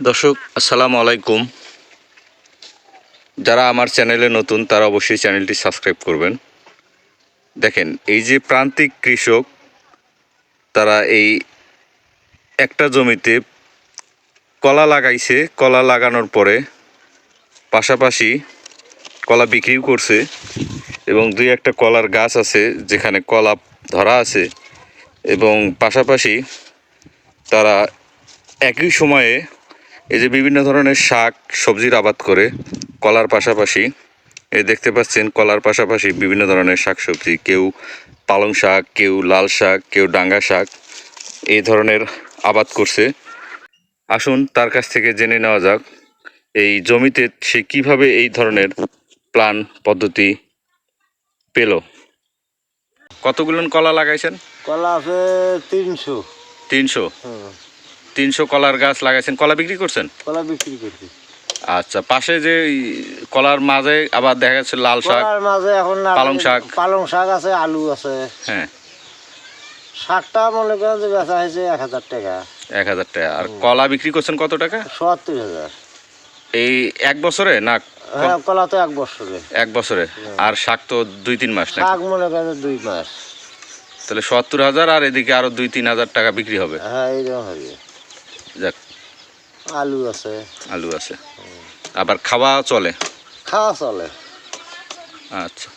দর্শক, আসসালামু আলাইকুম। যারা আমার চ্যানেলে নতুন, তারা অবশ্যই চ্যানেলটি সাবস্ক্রাইব করবেন। দেখেন, এই যে প্রান্তিক কৃষক, তারা এই একটা জমিতে কলা লাগাইছে। কলা লাগানোর পরে পাশাপাশি কলা বিক্রিও করছে এবং দুই একটা কলার গাছ আছে যেখানে কলা ধরা আছে এবং পাশাপাশি তারা একই সময়ে এই যে বিভিন্ন ধরনের শাক সবজির আবাদ করে কলার পাশাপাশি এই দেখতে পাচ্ছেন কলার পাশাপাশি বিভিন্ন ধরনের শাক সবজি কেউ পালং শাক কেউ লাল শাক কেউ ডাঙ্গা শাক এই ধরনের আবাদ করছে। আসুন তার কাছ থেকে জেনে নেওয়া যাক এই জমিতে সে কীভাবে এই ধরনের প্ল্যান পদ্ধতি পেল? কতগুলো কলা লাগাইছেন? কলা আছে তিনশো। তিনশো? তিনশো কলার গাছ লাগাইছেন। কলা বিক্রি করছেন? কলা বিক্রি করছি। আচ্ছা পাশে যে কলার মাঝে আবার দেখা যাচ্ছে লাল শাক মাঝে এখন পালং শাক। পালং শাক আছে আলু আছে। হ্যাঁ। শাকটা মনে করেন যে বেচা হয়েছে এক হাজার টাকা। এক হাজার টাকা। আর কলা বিক্রি করছেন কত টাকা? সত্তর হাজার। এই এক বছরে না হ্যাঁ কলা তো এক বছরে। এক বছরে। আর শাক তো দুই তিন মাস না শাক মনে করেন দুই মাস। তাহলে সত্তর হাজার আর এদিকে আরও দুই তিন হাজার টাকা বিক্রি হবে। হ্যাঁ এইরকম হবে। যাক আলু আছে। আলু আছে। আবার খাওয়া চলে? খাওয়া চলে। আচ্ছা।